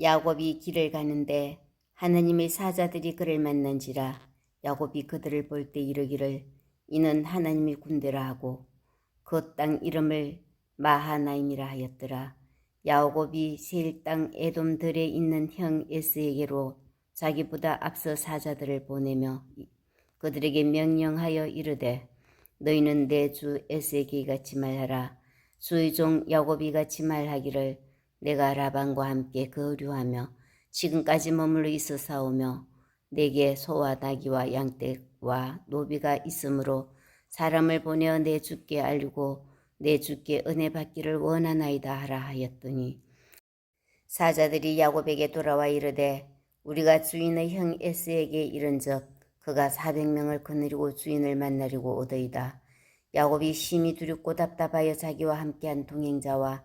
야곱이 길을 가는데 하나님의 사자들이 그를 만난지라 야곱이 그들을 볼 때 이르기를 이는 하나님의 군대라 하고 그 땅 이름을 마하나임이라 하였더라. 야곱이 세일 땅 에돔 들에 있는 형 에스에게로 자기보다 앞서 사자들을 보내며 그들에게 명령하여 이르되 너희는 내 주 에스에게 같이 말하라 주의 종 야곱이 같이 말하기를 내가 라반과 함께 거류하며 지금까지 머물러 있어 사오며 내게 소와 나귀와 양떼와 노비가 있으므로 사람을 보내어 내 주께 알리고 내 주께 은혜 받기를 원하나이다 하라 하였더니 사자들이 야곱에게 돌아와 이르되 우리가 주인의 형 에스에게 이른즉 그가 사백 명을 거느리고 주인을 만나려고 오더이다. 야곱이 심히 두렵고 답답하여 자기와 함께한 동행자와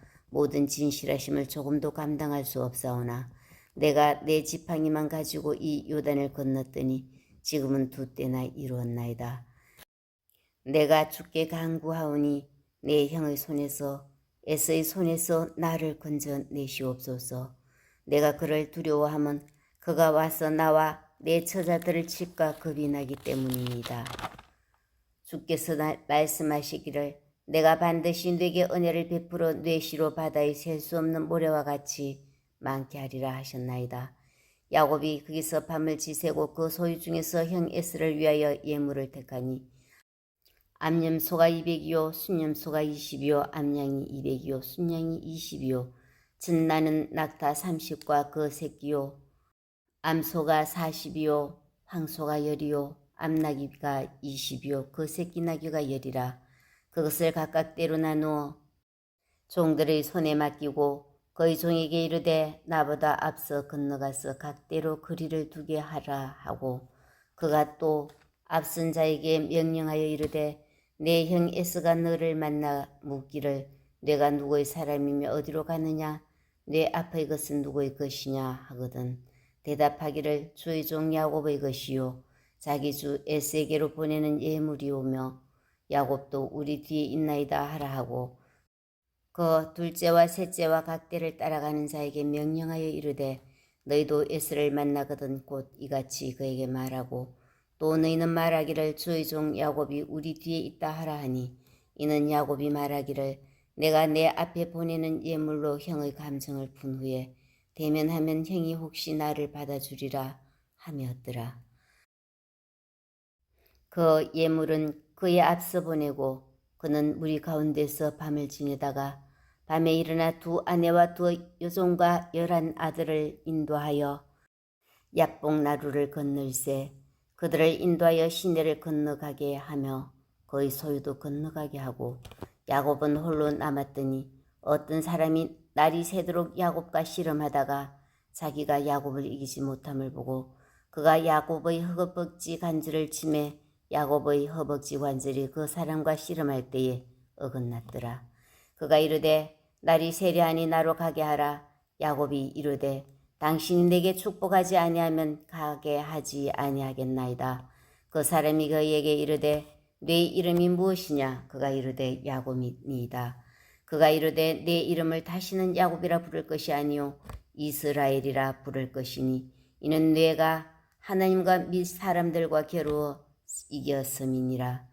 모든 진실하심을 조금도 감당할 수 없사오나 내가 내 지팡이만 가지고 이 요단을 건넜더니 지금은 두 때나 이루었나이다. 내가 주께 강구하오니 내 형의 손에서 에서의 손에서 나를 건져 내시옵소서. 내가 그를 두려워하면 그가 와서 나와 내 처자들을 칠까 겁이 나기 때문입니다. 주께서 나, 말씀하시기를 내가 반드시 네게 은혜를 베풀어 뇌시로 바다에 셀수 없는 모래와 같이 많게 하리라 하셨나이다. 야곱이 거기서 밤을 지새고 그 소유 중에서 형 에스를 위하여 예물을 택하니 암염소가 200이요 순염소가 20이요 암양이 200이요 순양이 20이요. 진나는 낙타 30과 그 새끼요. 암소가 40이요 황소가 10이요 암나귀가 20이요 그 새끼 나귀가 10이라 그것을 각각 때로 나누어 종들의 손에 맡기고 그의 종에게 이르되 나보다 앞서 건너가서 각대로 거리를 두게 하라 하고 그가 또 앞선 자에게 명령하여 이르되 내 형 에스가 너를 만나 묻기를 내가 누구의 사람이며 어디로 가느냐? 내 앞의 것은 누구의 것이냐? 하거든. 대답하기를 주의 종 야곱의 것이요. 자기 주 에스에게로 보내는 예물이오며 야곱도 우리 뒤에 있나이다 하라 하고 그 둘째와 셋째와 각대를 따라가는 자에게 명령하여 이르되 너희도 에스를 만나거든 곧 이같이 그에게 말하고 또 너희는 말하기를 주의 종 야곱이 우리 뒤에 있다 하라 하니 이는 야곱이 말하기를 내가 내 앞에 보내는 예물로 형의 감정을 푼 후에 대면하면 형이 혹시 나를 받아주리라 하였더라. 그 예물은 그의 앞서 보내고 그는 무리 가운데서 밤을 지내다가 밤에 일어나 두 아내와 두 여종과 열한 아들을 인도하여 약봉 나루를 건널세 그들을 인도하여 시내를 건너가게 하며 그의 소유도 건너가게 하고 야곱은 홀로 남았더니 어떤 사람이 날이 새도록 야곱과 씨름하다가 자기가 야곱을 이기지 못함을 보고 그가 야곱의 허겁벅지 간주를 치매 야곱의 허벅지 관절이 그 사람과 씨름할 때에 어긋났더라. 그가 이르되 날이 세려하니 나로 가게 하라. 야곱이 이르되 당신이 내게 축복하지 아니하면 가게 하지 아니하겠나이다. 그 사람이 그에게 이르되 내 이름이 무엇이냐? 그가 이르되 야곱이니이다. 그가 이르되 내 이름을 다시는 야곱이라 부를 것이 아니요 이스라엘이라 부를 것이니 이는 내가 하나님과 및 사람들과 겨루어 이겼음이니라.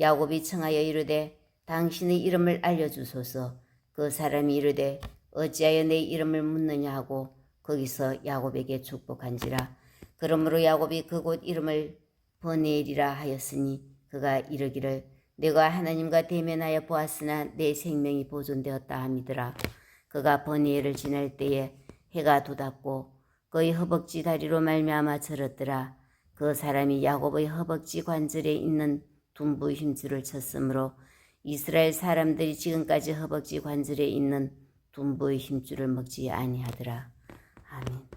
야곱이 청하여 이르되 당신의 이름을 알려주소서. 그 사람이 이르되 어찌하여 내 이름을 묻느냐 하고 거기서 야곱에게 축복한지라. 그러므로 야곱이 그곳 이름을 버네리라 하였으니 그가 이르기를 내가 하나님과 대면하여 보았으나 내 생명이 보존되었다 함이더라. 그가 버니엘을 지날 때에 해가 돋았고 그의 허벅지 다리로 말미암아 절었더라. 그 사람이 야곱의 허벅지 관절에 있는 둔부 힘줄을 쳤으므로 이스라엘 사람들이 지금까지 허벅지 관절에 있는 둔부의 힘줄을 먹지 아니하더라. 아멘.